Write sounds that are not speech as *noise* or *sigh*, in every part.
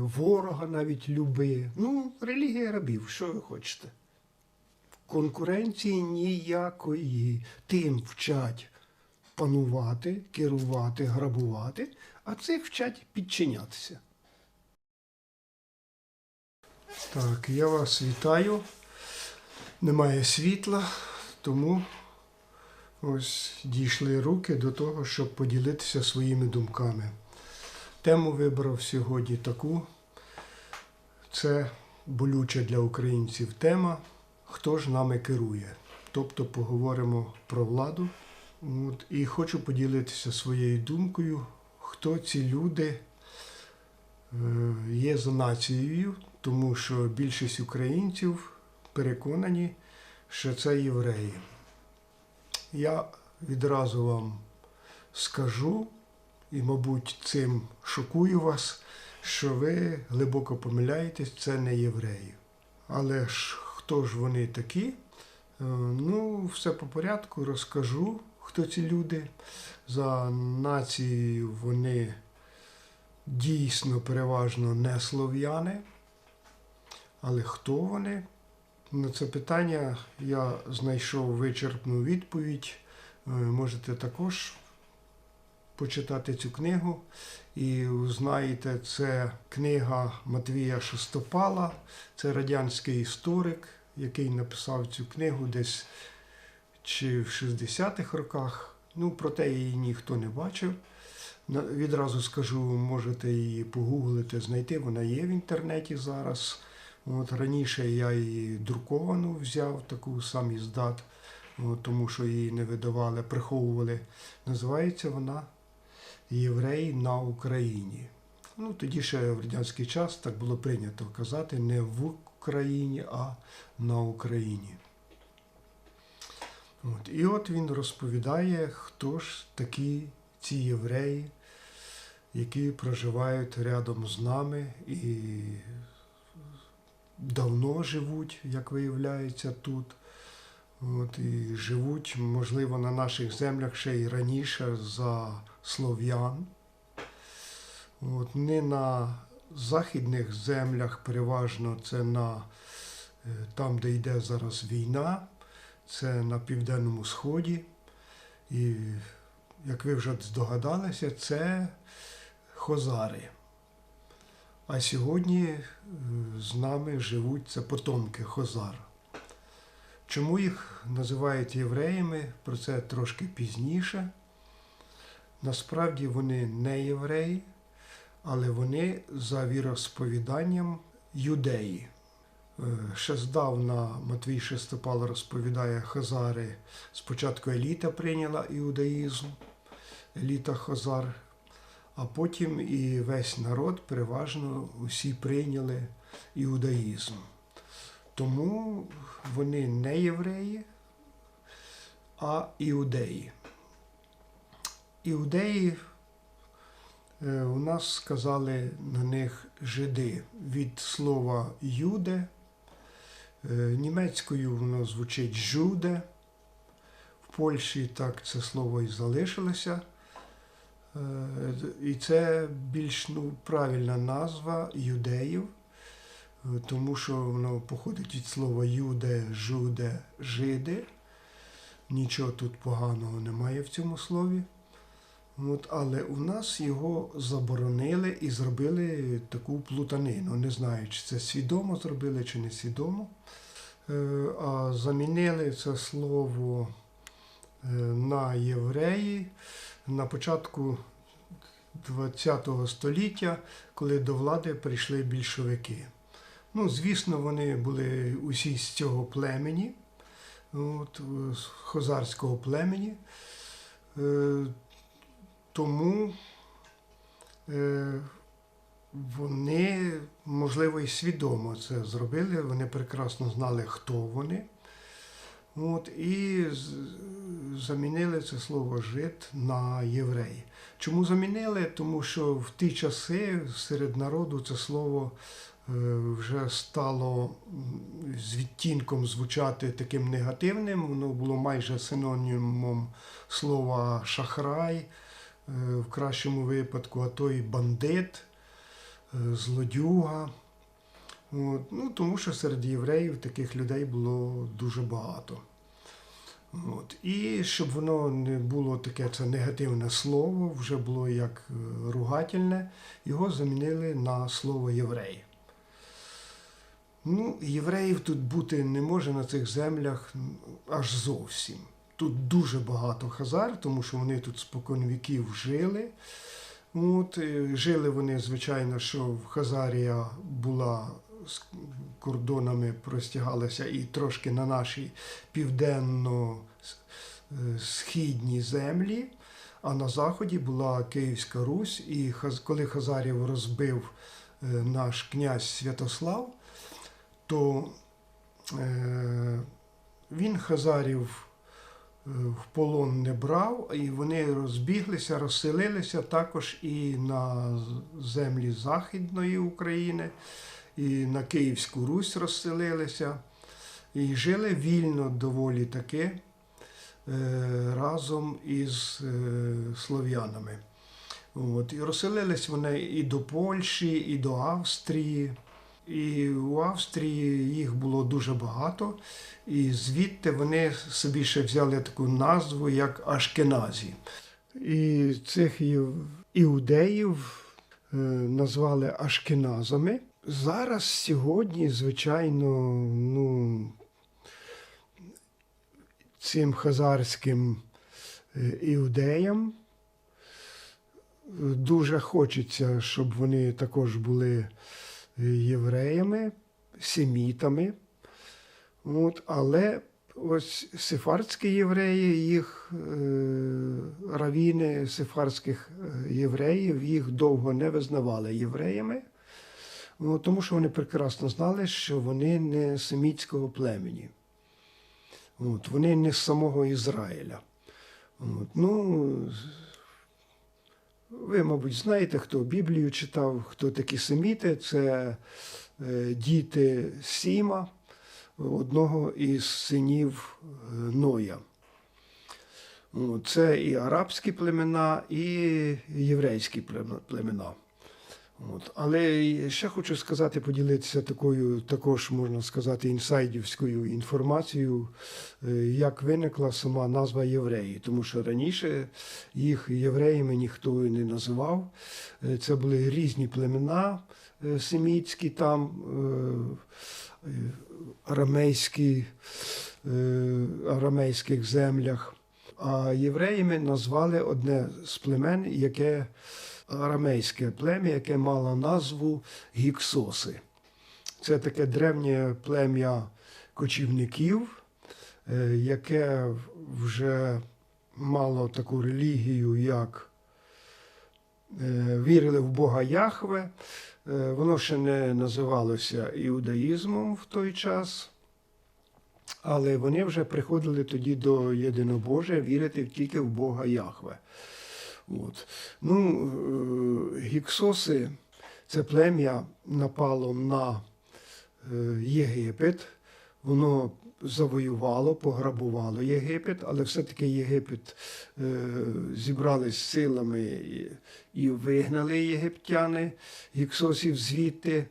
ворога навіть люби. Ну, релігія рабів, що ви хочете? Конкуренції ніякої. Тим вчать панувати, керувати, грабувати, а цих вчать підчинятися. Так, я вас вітаю. Немає світла, тому ось дійшли руки до того, щоб поділитися своїми думками. Тему вибрав сьогодні таку. Це болюча для українців тема Хто ж нами керує? Тобто поговоримо про владу. От, і хочу поділитися своєю думкою, хто ці люди е, є за нацією, тому що більшість українців переконані, що це євреї. Я відразу вам скажу, і, мабуть, цим шокую вас, що ви глибоко помиляєтесь, це не євреї. Але ж хто ж вони такі? Е, Ну, все по порядку, розкажу, хто ці люди. За нацією вони дійсно переважно не слов'яни. Але хто вони? На це питання я знайшов вичерпну відповідь. Е, Можете також почитати цю книгу. І знаєте, це книга Матвія Шестопала, це радянський історик, який написав цю книгу десь чи в 60-х роках. Ну, проте її ніхто не бачив. Відразу скажу, можете її погуглити, знайти. Вона є в інтернеті зараз. От раніше я її друковану взяв, таку сам іздат, тому що її не видавали, приховували. Називається вона Євреї на Україні. Ну, тоді ще в радянський час так було прийнято казати не в Україні, а на Україні. От. І от він розповідає, хто ж такі ці євреї, які проживають рядом з нами і давно живуть, як виявляється, тут. От, і живуть, можливо, на наших землях ще й раніше за слов'ян. От, не на західних землях, переважно це на е, там, де йде зараз війна, це на Південному Сході. І, як ви вже здогадалися, це хозари. А сьогодні е, з нами живуть це потомки хозар. Чому їх називають євреями? Про це трошки пізніше. Насправді вони не євреї, але вони за віросповіданням юдеї. Е, Ще здавна Матвій Шестопал розповідає, хазари спочатку еліта прийняла іудаїзм, еліта хазар, а потім і весь народ, переважно усі прийняли іудаїзм. Тому вони не євреї, а іудеї. Іудеї е, у нас сказали на них жиди від слова юде. Е, Німецькою воно звучить жуде. В Польщі так це слово і залишилося. Е, І це більш ну, правильна назва юдеїв. Тому що воно походить від слова юде, жуде, жиди. Нічого тут поганого немає в цьому слові. От, але у нас його заборонили і зробили таку плутанину. Не знаю, чи це свідомо зробили, чи не свідомо. Е, А замінили це слово е, на євреї на початку ХХ століття, коли до влади прийшли більшовики. Ну, звісно, вони були усі з цього племені, от, з хозарського племені. Тому е, вони, можливо, і свідомо це зробили. Вони прекрасно знали, хто вони. От, і замінили це слово жид на євреї. Чому замінили? Тому що в ті часи серед народу це слово е, вже стало з відтінком звучати таким негативним. Воно було майже синонімом слова шахрай, в кращому випадку, а то й бандит. е, злодюга. От. Ну, тому що серед євреїв таких людей було дуже багато. От. І щоб воно не було таке це негативне слово, вже було як е, ругательне, його замінили на слово єврей. Ну, євреїв тут бути не може на цих землях аж зовсім. Тут дуже багато хазар, тому що вони тут спокон віків жили. От, е, жили вони, звичайно, що в Хазарія була з кордонами простягалася і трошки на нашій південно-східній землі, а на заході була Київська Русь. І коли Хазарів розбив е, наш князь Святослав, то е, він Хазарів в полон не брав, і вони розбіглися, розселилися також і на землі Західної України, і на Київську Русь розселилися, і жили вільно доволі таки е, разом із е, слов'янами. От, і розселились вони і до Польщі, і до Австрії. І у Австрії їх було дуже багато, і звідти вони собі ще взяли таку назву як Ашкеназі. І цих іудеїв е, назвали Ашкеназами. Зараз сьогодні, звичайно, ну, цим хазарським е, іудеям е, дуже хочеться, щоб вони також були євреями, семітами. От, але ось сефардські євреї, їх е, равіни сефардських е, євреїв їх довго не визнавали євреями, тому що вони прекрасно знали, що вони не семітського племені. От, вони не з самого Ізраїля. От, ну, ви, мабуть, знаєте, хто Біблію читав, хто такі семіти, це е, діти Сіма, одного із синів е, Ноя. Це і арабські племена, і єврейські племена. От. Але ще хочу сказати, поділитися такою, також можна сказати, інсайдівською інформацією, е, як виникла сама назва євреї. Тому що раніше їх євреями ніхто не називав. Е, Це були різні племена е, семітські там, арамейські, арамейських землях. А євреями назвали одне з племен, яке арамейське плем'я, яке мало назву гіксоси. Це таке древнє плем'я кочівників, е, яке вже мало таку релігію, як е, вірили в Бога Яхве. Е, Воно ще не називалося іудаїзмом в той час. Але вони вже приходили тоді до єдинобожия вірити тільки в Бога Яхве. От. Ну, е, гіксоси, це плем'я напало на е, Єгипет. Воно завоювало, пограбувало Єгипет, але все-таки Єгипет е, зібрались силами і, вигнали єгиптяни гіксосів звідти.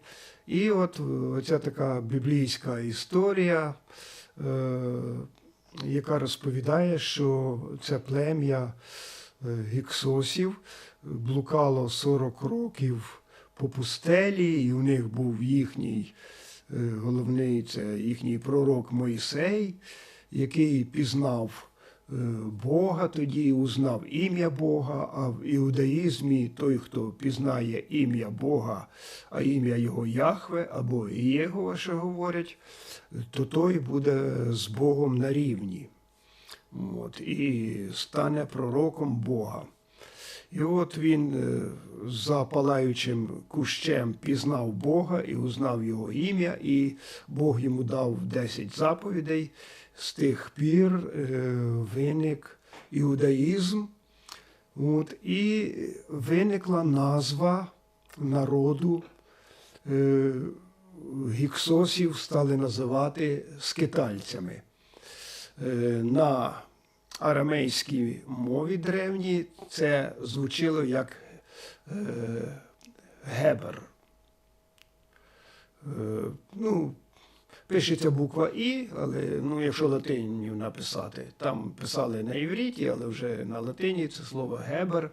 І от оця така біблійська історія, яка розповідає, що це плем'я гіксосів блукало 40 років по пустелі, і у них був їхній е, головний це їхній пророк Мойсей, який пізнав е, Бога тоді, узнав ім'я Бога, а в іудаїзмі той, хто пізнає ім'я Бога, а ім'я його Яхве або Єгова, що говорять, то той буде з Богом на рівні. От, і стане пророком Бога. І от він е, за палаючим кущем пізнав Бога і узнав його ім'я, і Бог йому дав 10 заповідей. З тих пір е, виник іудаїзм. От, і виникла назва народу. Е, гіксосів стали називати скитальцями. Е, на арамейській мові древній це звучило як е, гебер. Е, ну, пишеться буква І, але ну, якщо латинію написати, там писали на івріті, але вже на латині це слово гебер,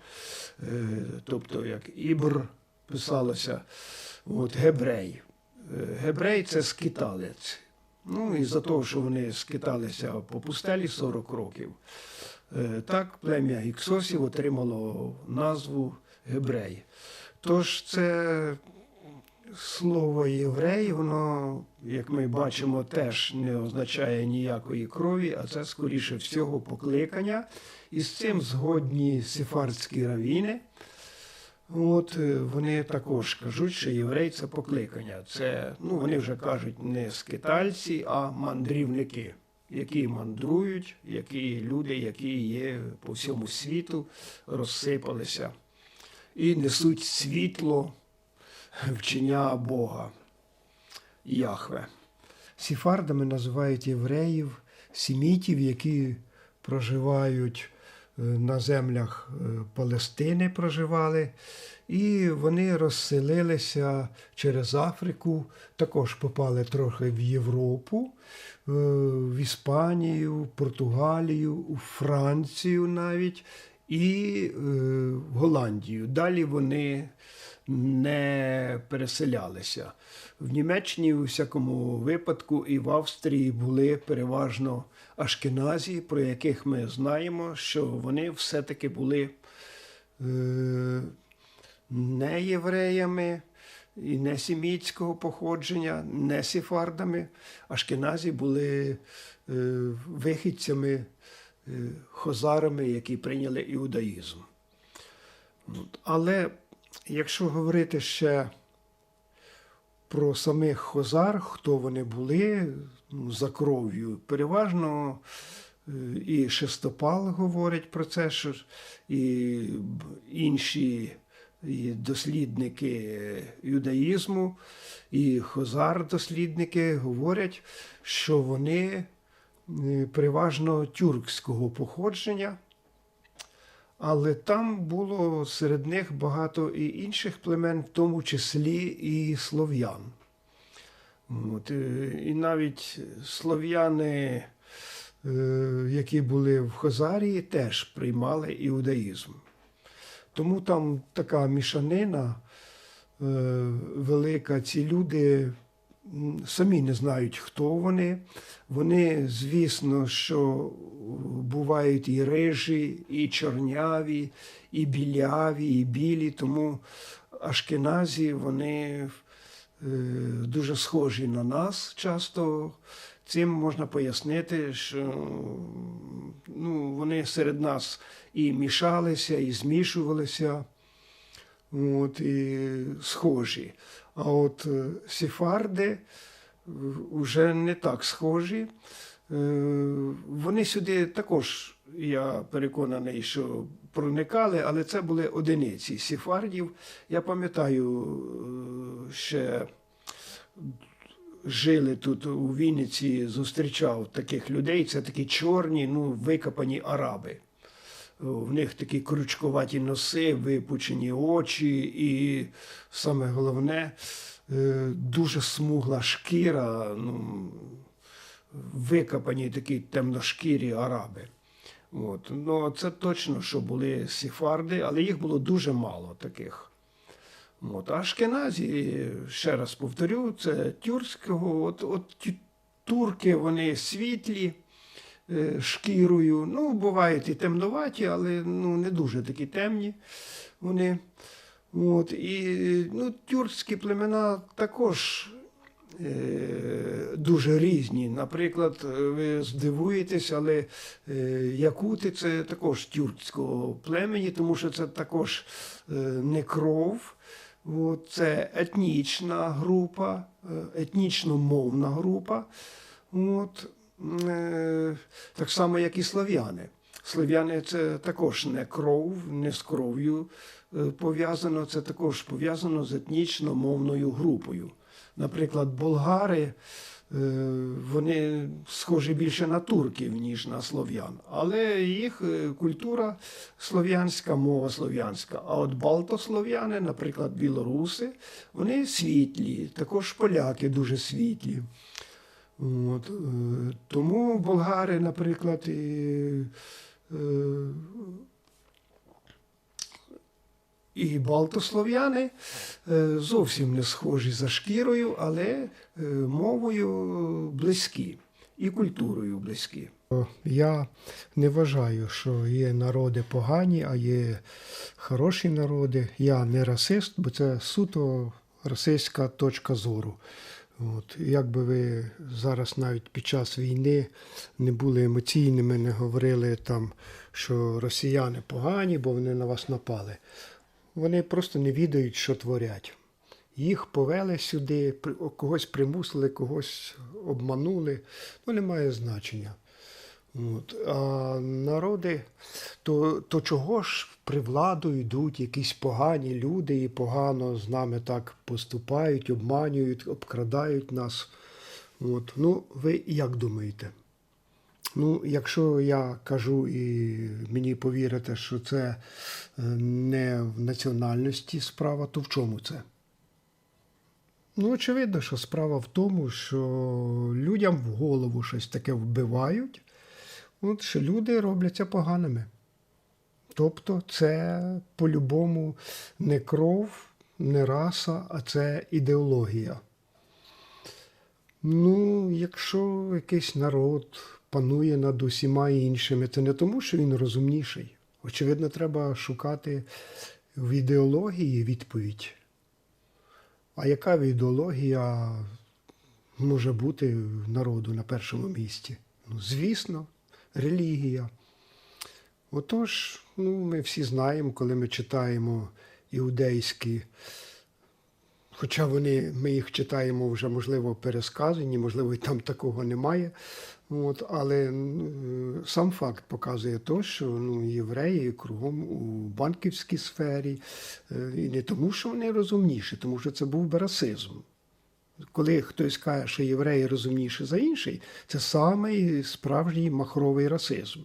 тобто як ібр писалося, от, гебрей. Гебрей це скиталець. Ну і за того, що вони скиталися по пустелі 40 років. Е, Так, плем'я Гіксосів отримало назву Гебрей. Тож це слово єврей, воно, як ми бачимо, теж не означає ніякої крові, а це скоріше всього покликання. І з цим згодні сефардські равіни. От е, вони також кажуть, що єврей це покликання. Це, ну, вони вже кажуть, не скитальці, а мандрівники, які мандрують, які люди, які є по всьому світу, розсипалися і несуть світло вчення Бога Яхве. Сіфардами називають євреїв, сімітів, які проживають на землях е, Палестини, проживали, і вони розселилися через Африку, також попали трохи в Європу, е, в Іспанію, в Португалію, у Францію навіть і е, в Голландію. Далі вони не переселялися. В Німеччині, у всякому випадку, і в Австрії були переважно ашкеназі, про яких ми знаємо, що вони все-таки були е, не євреями і не сімітського походження, не сефардами. Ашкеназі були е, вихідцями, е, хозарами, які прийняли іудаїзм. Але якщо говорити ще про самих хозар, хто вони були ну, за кров'ю, переважно е, і Шестопал говорить про це, що і інші і дослідники юдаїзму, і хозар-дослідники говорять, що вони е, переважно тюркського походження. Але там було серед них багато і інших племен, в тому числі і слов'ян. От, е, і навіть слов'яни, е, які були в Хозарії, теж приймали іудаїзм. Тому там така мішанина е, велика. Ці люди самі не знають, хто вони. Вони, звісно, що бувають і рижі, і чорняві, і біляві, і білі. Тому ашкеназі вони е, дуже схожі на нас часто. Цим можна пояснити, що ну, вони серед нас і мішалися, і змішувалися, от, і схожі. А от е, сефарди вже не так схожі. Е, Вони сюди також, я переконаний, що проникали, але це були одиниці сефардів. Я пам'ятаю, е, ще жили тут у Вінниці, зустрічав таких людей. Це такі чорні, ну, викопані араби. В них такі крючкуваті носи, випучені очі, і саме головне, е, дуже смугла шкіра, ну, викопані такі темношкірі араби. От. Ну, це точно, що були сефарди, але їх було дуже мало таких. От. А Ашкеназі, ще раз повторю, це тюркського. От, от турки, вони світлі шкірою. Ну, бувають і темноваті, але ну, не дуже такі темні вони. От, і ну, тюркські племена також е, дуже різні. Наприклад, е, ви здивуєтесь, але е, якути це також тюркського племені, тому що це також е, не кров. От, це етнічна група, е, етнічно-мовна група. От, е, так само, як і слов'яни. Слов'яни це також не кров, не з кров'ю е, пов'язано, це також пов'язано з етнічно-мовною групою. Наприклад, болгари вони схожі більше на турків, ніж на слов'ян. Але їх е, культура слов'янська, мова слов'янська. А от балтослов'яни, наприклад, білоруси, вони світлі, також поляки дуже світлі. От, е, тому болгари, наприклад, і, е, і балтослов'яни е, зовсім не схожі за шкірою, але мовою близькі і культурою близькі. Я не вважаю, що є народи погані, а є хороші народи. Я не расист, бо це суто расистська точка зору. От, як би ви зараз навіть під час війни не були емоційними, не говорили там, що росіяни погані, бо вони на вас напали. Вони просто не відають, що творять. Їх повели сюди, когось примусили, когось обманули. Ну, немає значення. От. А народи, то, то чого ж при владу йдуть якісь погані люди і погано з нами так поступають, обманюють, обкрадають нас. От. Ну, ви як думаєте? Ну, якщо я кажу і мені повірите, що це е, не в національності справа, то в чому це? Ну, очевидно, що справа в тому, що людям в голову щось таке вбивають, от, що люди робляться поганими. Тобто це по-любому не кров, не раса, а це ідеологія. Ну, якщо якийсь народ панує над усіма іншими, це не тому, що він розумніший. Очевидно, треба шукати в ідеології відповідь. А яка ідеологія може бути народу на першому місці? Ну, звісно, релігія. Отож, ну, ми всі знаємо, коли ми читаємо іудейські, хоча вони, ми їх читаємо вже, можливо, пересказані, можливо, і там такого немає. От, але сам факт показує то, що ну, євреї кругом у банківській сфері, е, і не тому, що вони розумніші, тому що це був би расизм. Коли хтось каже, що євреї розумніші за інший, це самий справжній махровий расизм.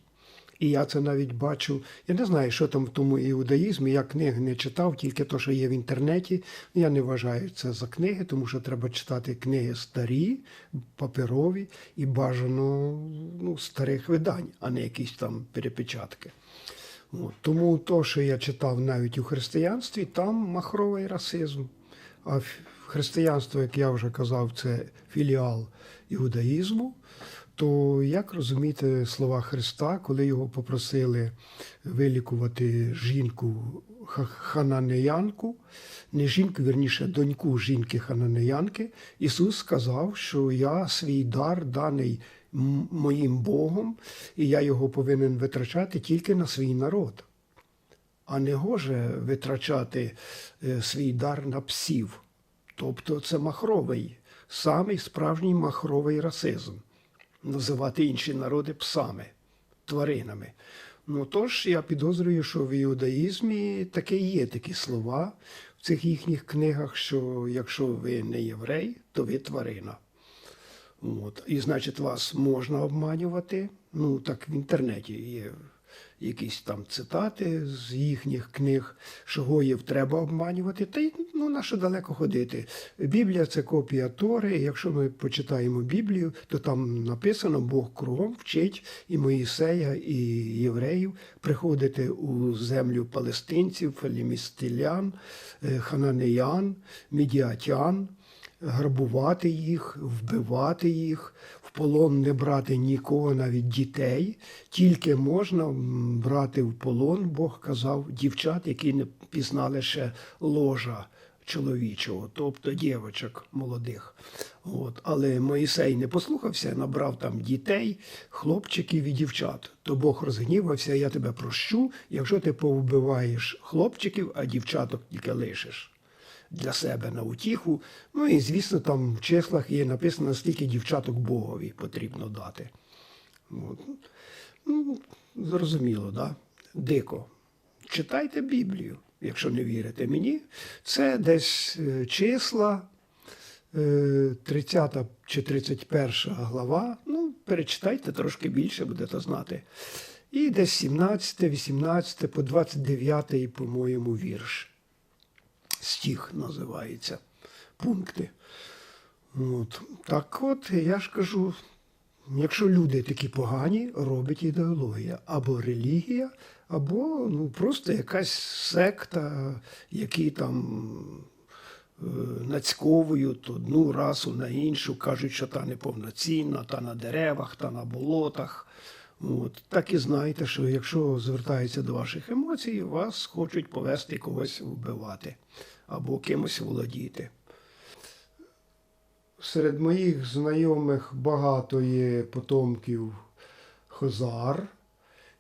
І я це навіть бачу. Я не знаю, що там в тому іудаїзмі. Я книг не читав, тільки те, що є в інтернеті. Я не вважаю це за книги, тому що треба читати книги старі, паперові і бажано ну, старих видань, а не якісь там перепечатки. От. Тому то, що я читав навіть у християнстві, там махровий расизм. А християнство, як я вже казав, це філіал іудаїзму. То як розуміти слова Христа, коли його попросили вилікувати жінку хананеянку, не жінку, вірніше, доньку жінки хананеянки, Ісус сказав, що я свій дар даний моїм Богом, і я його повинен витрачати тільки на свій народ. А не гоже витрачати е, свій дар на псів. Тобто це махровий, самий справжній махровий расизм. Називати інші народи псами, тваринами. Ну тож я підозрюю, що в іудаїзмі таке є такі слова в цих їхніх книгах, що якщо ви не єврей, то ви тварина. От. І значить, вас можна обманювати. Ну, так в інтернеті є якісь там цитати з їхніх книг, що гоїв треба обманювати. Та й ну, що далеко ходити. Біблія це копія Тори. Якщо ми почитаємо Біблію, то там написано, Бог кругом вчить і Моїсея, і євреїв приходити у землю палестинців, фалімістилян, е, хананеян, мідіатян грабувати їх, вбивати їх, полон не брати нікого, навіть дітей. Тільки можна брати в полон, Бог казав, дівчат, які не пізнали ще ложа чоловічого, тобто дівочок молодих. От. Але Моїсей не послухався, набрав там дітей, хлопчиків і дівчат. То Бог розгнівався, я тебе прощу, якщо ти повбиваєш хлопчиків, а дівчаток тільки лишиш для себе на утіху. Ну і звісно, там в числах є написано, скільки дівчаток Богові потрібно дати. От. Ну, зрозуміло, да? дико. Читайте Біблію, якщо не вірите мені. Це десь е, числа е, 30 чи 31 глава. Ну, перечитайте трошки більше, будете знати. І десь 17, 18 по 29, по-моєму, вірш. Стіх називається. Пункти. От. Так от, я ж кажу, якщо люди такі погані, робить ідеологія або релігія, або ну, просто якась секта, які там е, нацьковують одну расу на іншу, кажуть, що та неповноцінна, та на деревах, та на болотах. От. Так і знайте, що якщо звертаються до ваших емоцій, вас хочуть повести когось вбивати або кимось володіти. Серед моїх знайомих багато є потомків Хозар,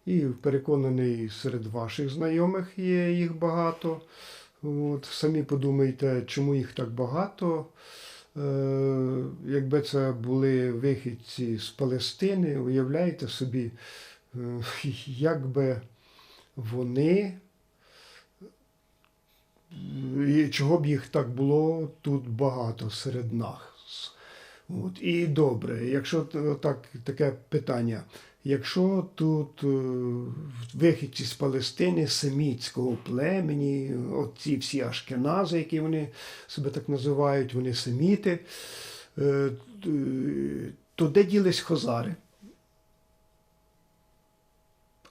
і переконаний, серед ваших знайомих є їх багато. От, самі подумайте, чому їх так багато. Е, якби це були вихідці з Палестини, уявляєте собі, е, *laughs* як би вони і чого б їх так було тут багато серед нас. От. І добре, якщо так, таке питання, якщо тут е, вихідці з Палестини, семітського племені, оці всі ашкенази, які вони себе так називають, вони семіти, е, то де ділись хозари?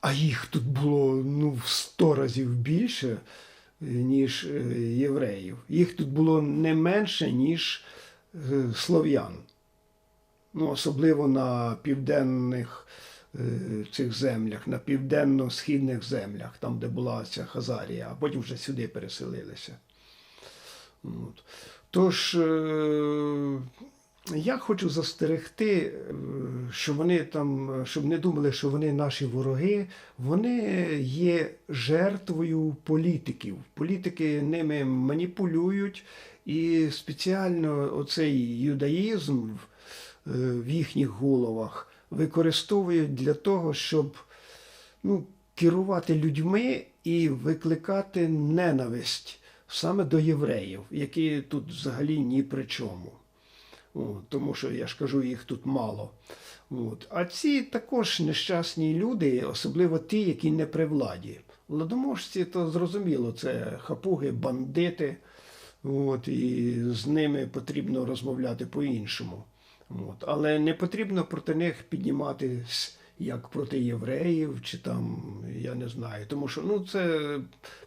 А їх тут було ну, в сто разів більше, е, ніж євреїв. Їх тут було не менше, ніж слов'ян. Ну, особливо на південних цих землях, на південно-східних землях, там, де була ця Хазарія, а потім вже сюди переселилися. От. Тож, е, я хочу застерегти, е, що вони там, е, щоб не думали, що вони наші вороги, вони є жертвою політиків. Політики ними маніпулюють, і спеціально оцей юдаїзм е, в їхніх головах використовують для того, щоб ну, керувати людьми і викликати ненависть саме до євреїв, які тут взагалі ні при чому. О, тому що я ж кажу, їх тут мало. От. А ці також нещасні люди, особливо ті, які не при владі. Ладоможці, то зрозуміло, це хапуги, бандити. От, і з ними потрібно розмовляти по-іншому. От. Але не потрібно проти них підніматись як проти євреїв, чи там, я не знаю. Тому що, ну, це,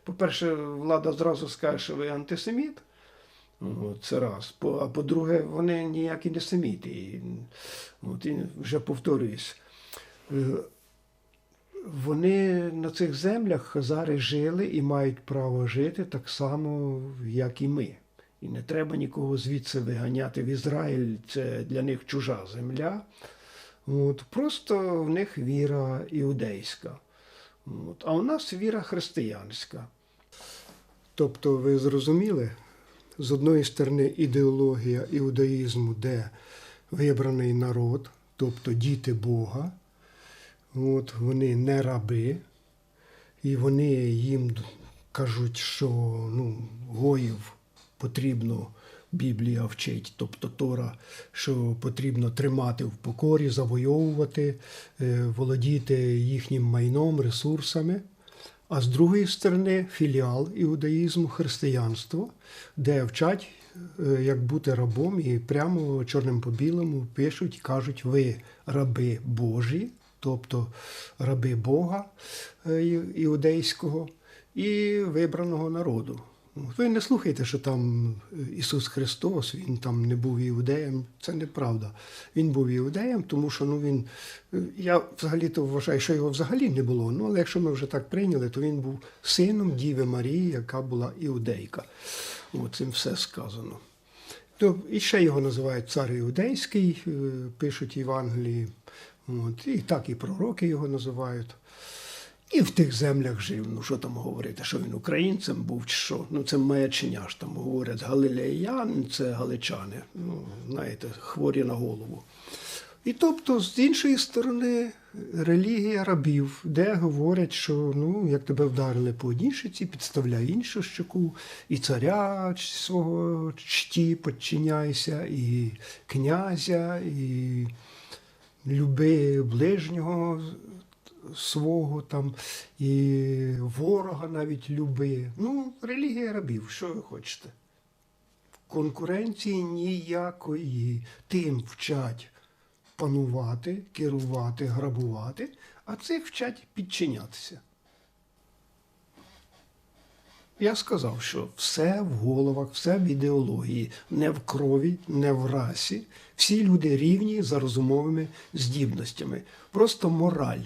по-перше, влада зразу скаже, що ви антисеміт. Це раз. А по-друге, вони ніякі не семіти. І, от, і вже повторююсь. Е, Вони на цих землях хазари жили і мають право жити так само, як і ми. І не треба нікого звідси виганяти в Ізраїль, це для них чужа земля. От, просто в них віра іудейська. От, а у нас віра християнська. Тобто, ви зрозуміли, з одної сторони ідеологія іудаїзму, де вибраний народ, тобто діти Бога, от, вони не раби, і вони їм кажуть, що ну, гоїв потрібно Біблія вчить, тобто Тора, що потрібно тримати в покорі, завойовувати, е, володіти їхнім майном, ресурсами. А з другої сторони, філіал іудаїзму, християнство, де вчать, е, як бути рабом, і прямо чорним по білому пишуть, кажуть, ви раби Божі, тобто раби Бога е, іудейського і вибраного народу. Ви не слухайте, що там е, Ісус Христос, Він там не був іудеєм. Це неправда. Він був іудеєм, тому що ну, він. е, Я взагалі-то вважаю, що його взагалі не було. Ну, але якщо ми вже так прийняли, то він був сином Діви Марії, яка була іудейка. Цим все сказано. То і ще його називають цар іудейський, е, пишуть Євангелії. От, і так і пророки його називають. І в тих землях жив. Ну що там говорити, що він українцем був чи що? Ну це маячня ж там говорять галилеяни, це галичани. Ну, знаєте, хворі на голову. І тобто, з іншої сторони, релігія рабів, де говорять, що ну, як тебе вдарили по одній щоці, підставляй іншу щоку, і царя свого чті подчиняйся, і князя, і люби ближнього свого там, і ворога навіть люби. Ну, релігія рабів, що ви хочете? Конкуренції ніякої. Тим вчать панувати, керувати, грабувати, а цих вчать підчинятися. Я сказав, що все в головах, все в ідеології, не в крові, не в расі. Всі люди рівні за розумовими здібностями. Просто мораль.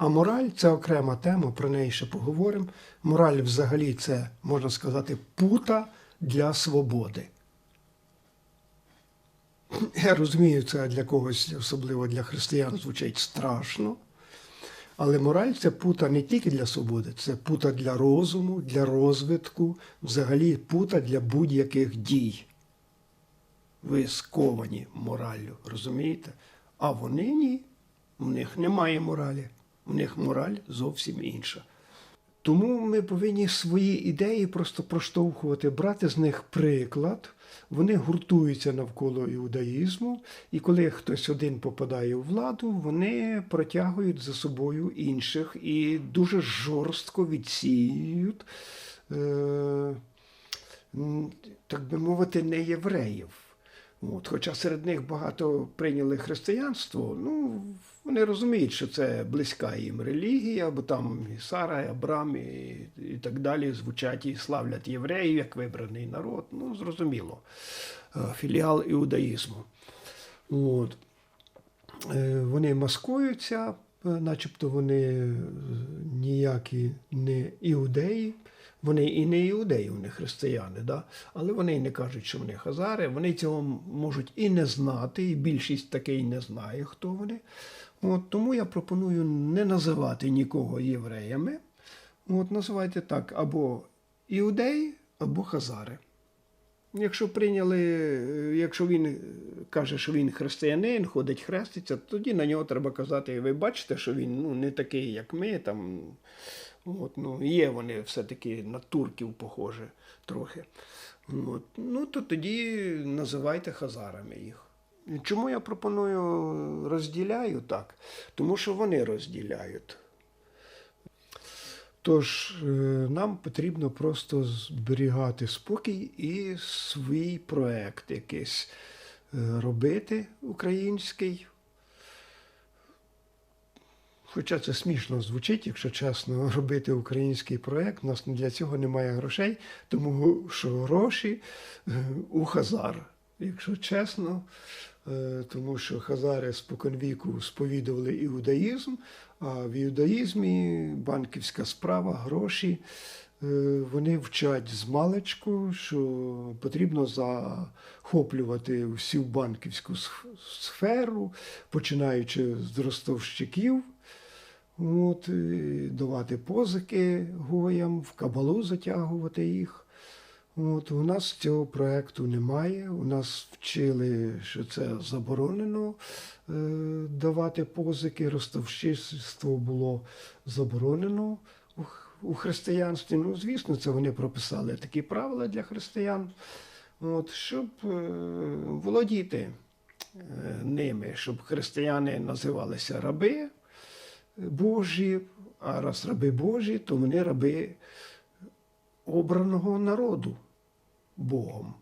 А мораль це окрема тема, про неї ще поговоримо. Мораль взагалі це, можна сказати, пута для свободи. Я розумію, це для когось, особливо для християн, звучить страшно. Але мораль це пута не тільки для свободи, це пута для розуму, для розвитку, взагалі пута для будь-яких дій. Ви сковані мораллю, розумієте? А вони ні. У них немає моралі. У них мораль зовсім інша. Тому ми повинні свої ідеї просто проштовхувати, брати з них приклад. Вони гуртуються навколо іудаїзму, і коли хтось один попадає у владу, вони протягують за собою інших і дуже жорстко відсіюють, е, так би мовити, не євреїв. От, хоча серед них багато прийняли християнство, ну, вони розуміють, що це близька їм релігія, бо там і Сара, і Абрам, і, і так далі звучать і славлять євреїв як вибраний народ. Ну, зрозуміло. Е, Філіал іудаїзму. От. Е, Вони маскуються, е, начебто вони ніякі не іудеї. Вони і не іудеї, вони християни, да? але вони не кажуть, що вони хазари, вони цього можуть і не знати, і більшість таки і не знає, хто вони. От, тому я пропоную не називати нікого євреями. От, називайте так, або іудеї, або хазари. Якщо прийняли, е, якщо він каже, що він християнин, ходить хреститься, тоді на нього треба казати, ви бачите, що він ну, не такий, як ми. Там, от, ну, є вони все-таки на турків похожі трохи. От, ну, то тоді називайте хазарами їх. Чому я пропоную розділяю так? Тому що вони розділяють. Тож е, нам потрібно просто зберігати спокій і свій проект якийсь е, робити український. Хоча це смішно звучить, якщо чесно, *laughs* робити український проект. У нас для цього немає грошей, тому що гроші е, у Хазар. Якщо чесно, тому що Хазари споконвіку сповідували іудаїзм, а в іудаїзмі банківська справа, гроші. е, Вони вчать з маличку, що потрібно захоплювати всю банківську сферу, починаючи з ростовщиків, от, давати позики гоям, в кабалу затягувати їх. От, у нас цього проєкту немає. У нас вчили, що це заборонено е, давати позики. Ростовщичство було заборонено у, у християнстві. Ну, звісно, це вони прописали такі правила для християн, от, щоб е, володіти е, ними, щоб християни називалися раби Божі, а раз раби Божі, то вони раби обраного народу Богом.